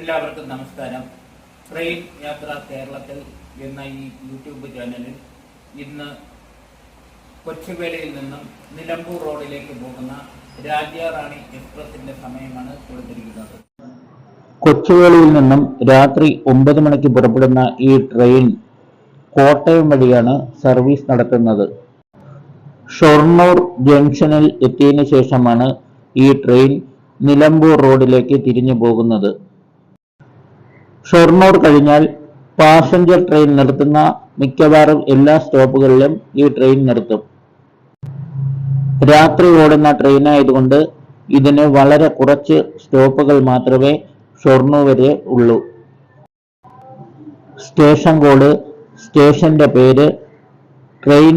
എല്ലാവർക്കും നമസ്കാരം. ട്രെയിൻ യാത്ര കേരളത്തിൽ എന്ന ഈ യൂട്യൂബ് ചാനലിൽ ഇന്ന് കൊച്ചുവേളയിൽ നിന്നും നിലമ്പൂർ റോഡിലേക്ക് പോകുന്ന രാജ്യാറാണി എക്സ്പ്രസിന്റെ സമയമാണ് കൊടുത്തിരിക്കുന്നത്. കൊച്ചുവേളിയിൽ നിന്നും രാത്രി ഒമ്പത് മണിക്ക് പുറപ്പെടുന്ന ഈ ട്രെയിൻ കോട്ടയം വഴിയാണ് സർവീസ് നടത്തുന്നത്. ഷൊർണൂർ ജംഗ്ഷനിൽ എത്തിയതിനു ശേഷമാണ് ഈ ട്രെയിൻ നിലമ്പൂർ റോഡിലേക്ക് തിരിഞ്ഞു പോകുന്നത്. ഷൊർണൂർ കഴിഞ്ഞാൽ പാസഞ്ചർ ട്രെയിൻ നിർത്തുന്ന മിക്കവാറും എല്ലാ സ്റ്റോപ്പുകളിലും ഈ ട്രെയിൻ നിർത്തും. രാത്രി ഓടുന്ന ട്രെയിൻ ആയതുകൊണ്ട് ഇതിന് വളരെ കുറച്ച് സ്റ്റോപ്പുകൾ മാത്രമേ ഷൊർണൂർ വരെ ഉള്ളൂ. സ്റ്റേഷൻ കോഡ് സ്റ്റേഷന്റെ പേര് ട്രെയിൻ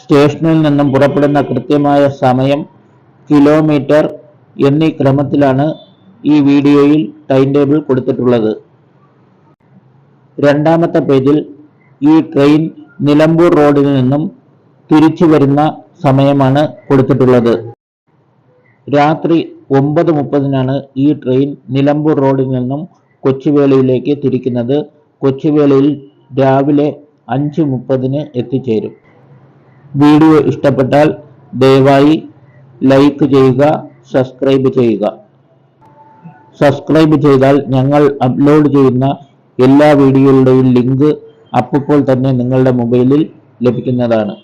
സ്റ്റേഷനിൽ നിന്നും പുറപ്പെടുന്ന കൃത്യമായ സമയം കിലോമീറ്റർ എന്നീ ക്രമത്തിലാണ് ഈ വീഡിയോയിൽ ടൈം ടേബിൾ കൊടുത്തിട്ടുള്ളത്. രണ്ടാമത്തെ പേജിൽ ഈ ട്രെയിൻ നിലമ്പൂർ റോഡിൽ നിന്നും തിരിച്ചു വരുന്ന സമയമാണ് കൊടുത്തിട്ടുള്ളത്. രാത്രി ഒമ്പത് മുപ്പതിനാണ് ഈ ട്രെയിൻ നിലമ്പൂർ റോഡിൽ നിന്നും കൊച്ചുവേളിയിലേക്ക് തിരിക്കുന്നത്. കൊച്ചുവേളിയിൽ രാവിലെ അഞ്ച് മുപ്പതിന് എത്തിച്ചേരും. വീഡിയോ ഇഷ്ടപ്പെട്ടാൽ ദയവായി ലൈക്ക് ചെയ്യുക സബ്സ്ക്രൈബ് ചെയ്യുക. സബ്സ്ക്രൈബ് ചെയ്താൽ ഞങ്ങൾ അപ്ലോഡ് ചെയ്യുന്ന എല്ലാ വീഡിയോകളുടെയും ലിങ്ക് അപ്പോൾ തന്നെ നിങ്ങളുടെ മൊബൈലിൽ ലഭിക്കുന്നതാണ്.